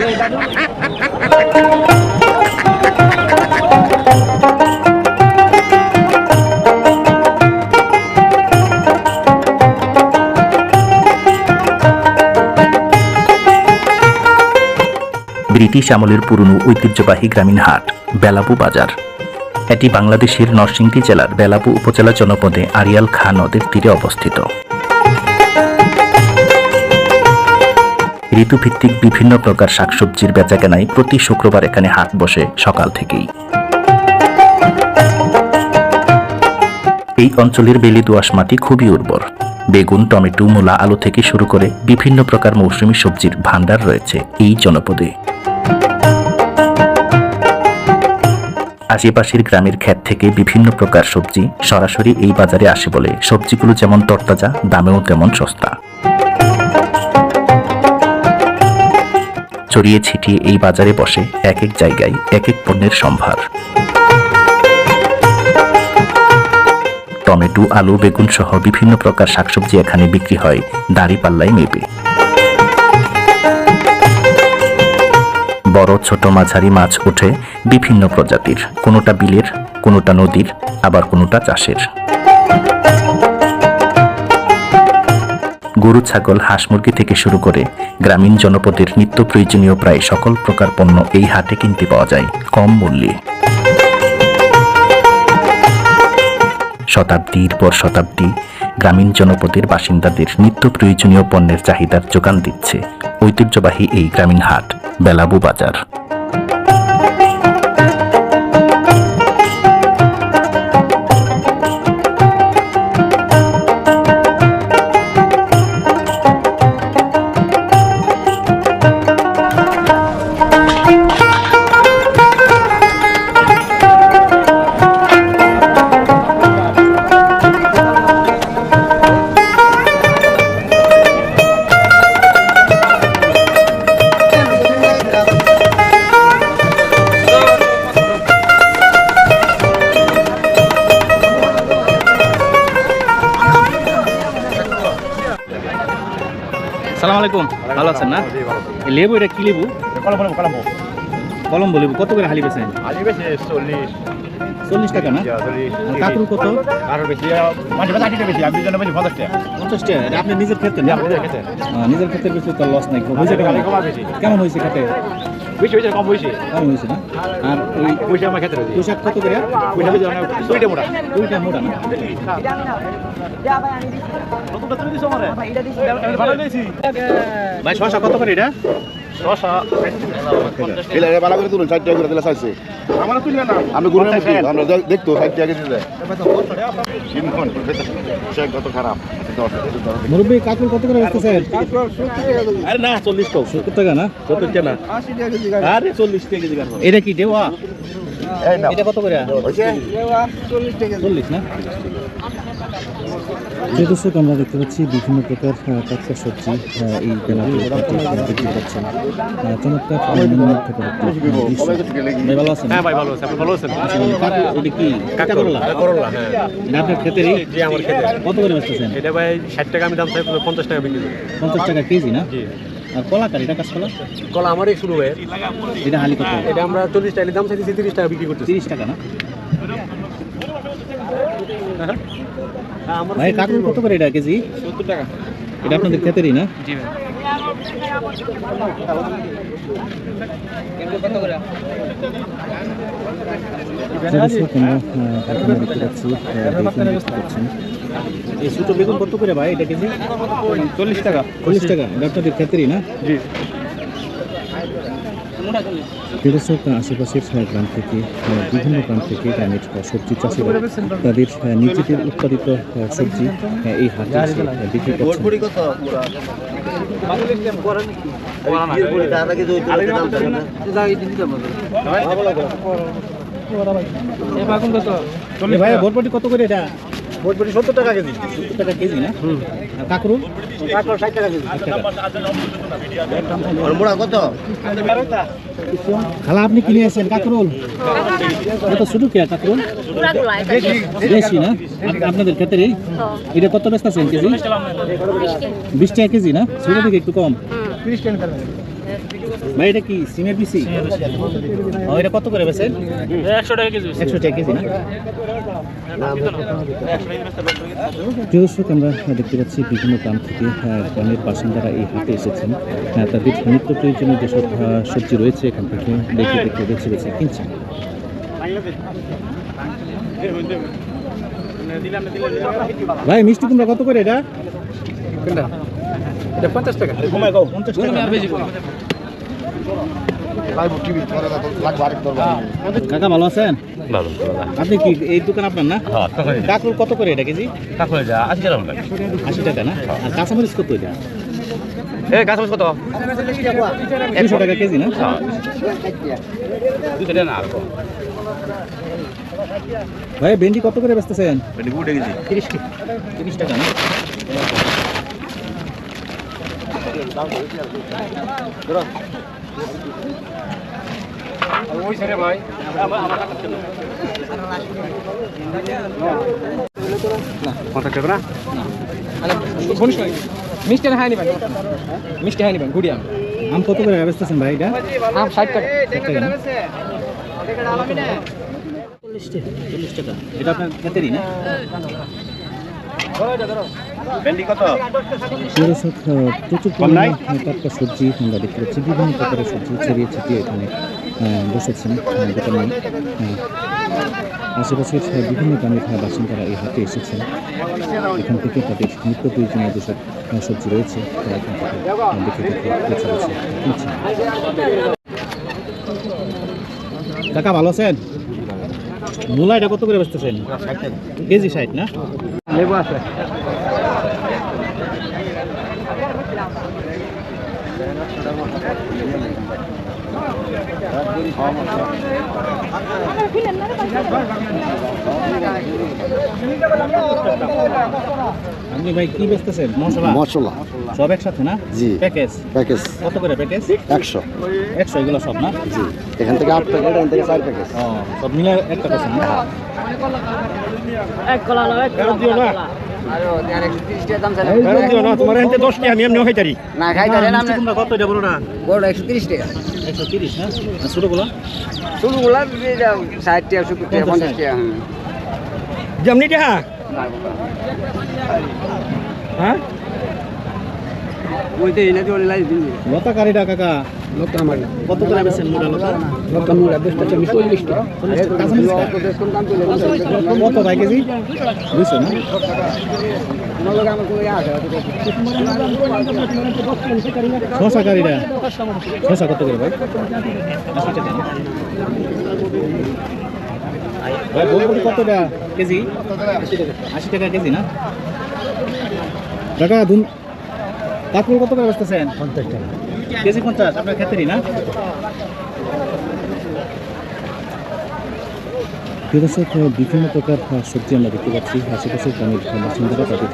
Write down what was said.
British আমলের পুরনো ঐতিহ্যবাহী গ্রামীণ হাট বেলাবু বাজার। এটি বাংলাদেশের নরসিংদী জেলার বেলাবু উপজেলা জনপদে আরিয়াল খা নদের তীরে অবস্থিত। ঋতুভিত্তিক বিভিন্ন প্রকার শাকসবজির বেচাকেনায় প্রতি শুক্রবার এখানে হাট বসে সকাল থেকেই। এই অঞ্চলের বেলি দোআঁশ মাটি খুবই উর্বর। বেগুন, টমেটো, মূলা, আলু থেকে শুরু করে বিভিন্ন প্রকার মৌসুমী সবজির ভান্ডার রয়েছে এই জনপদে। আশেপাশের গ্রামের ক্ষেত থেকে বিভিন্ন প্রকার সবজি সরাসরি এই বাজারে আসে বলে সবজিগুলো যেমন তরতাজা, দামেও তেমন সস্তা। ছড়িয়ে ছিটিয়ে এই বাজারে বসে এক এক জায়গায় এক এক পণ্যের সম্ভার। টমেটো, আলু, বেগুন সহ বিভিন্ন প্রকার শাকসবজি এখানে বিক্রি হয় দাড়ি পাল্লায় মেপে। বড়, ছোট, মাঝারি মাছ ওঠে বিভিন্ন প্রজাতির। কোনোটা বিলের, কোনোটা নদীর, আবার কোনোটা চাষের। গরু, ছাগল, হাঁস মুরগি থেকে শুরু করে গ্রামীণ জনপদের নিত্য প্রয়োজনীয় প্রায় সকল প্রকার পণ্য এই হাটে কিনতে পাওয়া যায়, কম মূল্যে। শতাব্দীর পর শতাব্দী গ্রামীণ জনপদের বাসিন্দাদের নিত্য প্রয়োজনীয় পণ্যের চাহিদার যোগান দিচ্ছে ঐতিহ্যবাহী এই গ্রামীণ হাট, বেলাবু বাজার। সালাম আলাইকুম ভালো আছেন না? লেবু এটা কি লেবু? কলম কলম কলম। কলম্বো লেবু কত করে হালি বেছেন চল্লিশ। চল্লিশ টাকা না? কাকুর কত? আরও বেশি মাঝে মাঝে আশিটা বেশি আমি জন্য বেশি পঞ্চাশ টাকা। পঞ্চাশ টাকা? আপনি নিজের ক্ষেত্রে ক্ষেত্রে। আহ, নিজের ক্ষেত্রে বেশি তো লস নাই হয়েছে বেশি। কেমন হয়েছে খেতে? বেশি হয়েছে কম বেশি কেমন হয়েছে না। আর ওই পয়সা আমার ক্ষেত্রে পোশাক কত করে? পয়সা হয়েছে অনেক। দুইটা মোটা। দুইটা মোটা না? ভাই শশা কত করে এটা? বালা করে তুলুন ষাট টাকা করে দিলে চাইছে। আমার তুললে না। আমি গুরু মুখি আমরা দেখতো ষাট টাকা দিলে কত খারাপ। মুরব্বী কাকুর কত করে বেচতেছেন আরে না চল্লিশ টাকা সত্তর টাকা না? সত্তর টাকা না। আরে চল্লিশ টাকা কেজি এটা কি দেওয়া? এটা কত করে? চল্লিশ না? দর্শক আমরা দেখতে পাচ্ছি বিভিন্ন প্রকার টাটকা সবজি এই বেলাতে বিক্রি করছেন চমৎকার। ভাই ভালো আছেন? হ্যাঁ ভাই ভালো আছে। আপনি ভালো আছেন? কাকু, এটা কি কাঁচা করলা করলা হ্যাঁ। এটা আপনার আমার খেতে কত করে বেচতেছেন? এটা ভাই ষাট টাকা আমি দাম চাই পঞ্চাশ টাকা বিক্রি করি পঞ্চাশ টাকা কেজি না? আর কলা কার? এটা কাঁচকলা? কলা আমারই শুরু হয়ে এটা হালি কত? এটা আমরা চল্লিশ টাকা দাম চাইছি তিরিশ টাকা বিক্রি করতেছি। তিরিশ টাকা না? হ্যাঁ। ভাই কাকুর কত করে এটা কেজি? সত্তর টাকা। এটা আপনাদের ক্ষেতেরই না? জি ভাই। আহ, বেগুন এই ছোটো বেগুন কত করে ভাই এটা কেজি? চল্লিশ টাকা। চল্লিশ টাকা এটা আপনাদের ক্ষেতেরই না? জি। দর্শক আশেপাশের গ্রাম থেকে বিভিন্ন গ্রাম থেকে গ্রামের সবজি চাষিরা তাদের নিজেদের উৎপাদিত সবজি এই হাটে বিক্রি ভাই বরবটি কত করে এটা? সত্তর টাকা কেজি। সত্তর টাকা কেজি না? তারপর ষাট টাকা কেজি। মোড়া কত? খালা আপনি কিনে আছেন কাকরুল কত শুধু কে কাকরুল বেশি না? আপনাদের ক্ষেত্রে? এটা কত ব্যস্ত আছেন কেজি? বিশ টাকা। কেজি না? ছোট থেকে একটু কম। ভাই এটা কি সিমের বিসি ও এটা কত করে বেছেন একশো টাকা কেজি একশো টাকা কেজি না? প্রিয় দর্শক আমরা দেখতে পাচ্ছি বিভিন্ন গ্রাম থেকে আহ, গ্রামের বাসিন্দারা এই হাটে এসেছেন। আহ, তাদের নিত্য প্রয়োজনীয় যেসব সবজি রয়েছে এখান থেকে দেখে দেখে বেছে বেছে কিনছেন। ভাই মিষ্টি কুমড়া কত করে এটা? এটা পঞ্চাশ টাকা। পঞ্চাশ টাকা। কাকা ভালো আছেন? আপনি কি এই দোকান আপনার না? হ্যাঁ কাকুর কত করে এটা কেজি? আশি টাকা লাগে আশি টাকা না? আর কাঁচামরিচ কত এটা? কত? একশো টাকা কেজি না? হ্যাঁ। ভাই ভেন্ডি কত করে বেচতেছেন? তিরিশ তিরিশ টাকা না? পঞ্চাশ টাকা না মিষ্টি হাই নিবেন মিষ্টি হাই নিবেন গুড়িয়া আম কত করে বেচতেছেন ভাই এটা আম ষাট টাকা চল্লিশ টাকা এটা আপনার ক্ষেতেরই না ভেন্ডি কত দর্শক আহ, প্রচুর পরিমাণে টাটকা সবজি আমরা দেখতে পাচ্ছি বিভিন্ন প্রকারের সবজি ছড়িয়ে ছিটিয়ে এখানে বসেছেন দোকানে আশেপাশের বিভিন্ন গ্রামের বাসিন্দারা এই হাটে এসেছেন। এখান থেকে তাদের নিত্য প্রয়োজনীয় যেসব সবজি রয়েছে তারা এখান থেকে দেখে কিনছেন কাকা ভালো আছেন? মূলা এটা কত করে বেচতেছেন? কেজি ষাট না? লেবু আছে আপনি ভাই কি বেচতেছেন মশলা মশলা সব একসাথে না? জি। প্যাকেজ? প্যাকেজ। কত করে প্যাকেজ? একশো। একশো এগুলো সব না? জি। এখান থেকে আট প্যাকেট এখান থেকে চার প্যাকেজ। ও সব মিলে একটা পেছেন না? ফেরত দিও না? ফেরত দিও না। যেমনি হ্যাঁ? ওই তো এনে দিয়ে লাই দিন লতা কারিটা কাকা? লোক আমার কত করে বেছেন মোটা লতা? লোক আমার বেশ টাকা। চল্লিশ টাকা। চল্লিশ টাকা। কাঁচামরিচটা? কত ভাই কেজি? দুইশো না? শশা কারিটা শশা কত করে ভাই? টাকা? ভাই বলবুটি কতটা কেজি? আশি টাকা কেজি না? কাকা কাকুর কত করে বসতেছেন পঞ্চাশ টাকা। কেজি পঞ্চাশ আপনার ক্ষেত্রেই না? বিভিন্ন প্রকার সবজি আমরা দেখতে পাচ্ছি। আশেপাশে অনেক সুন্দর তাদের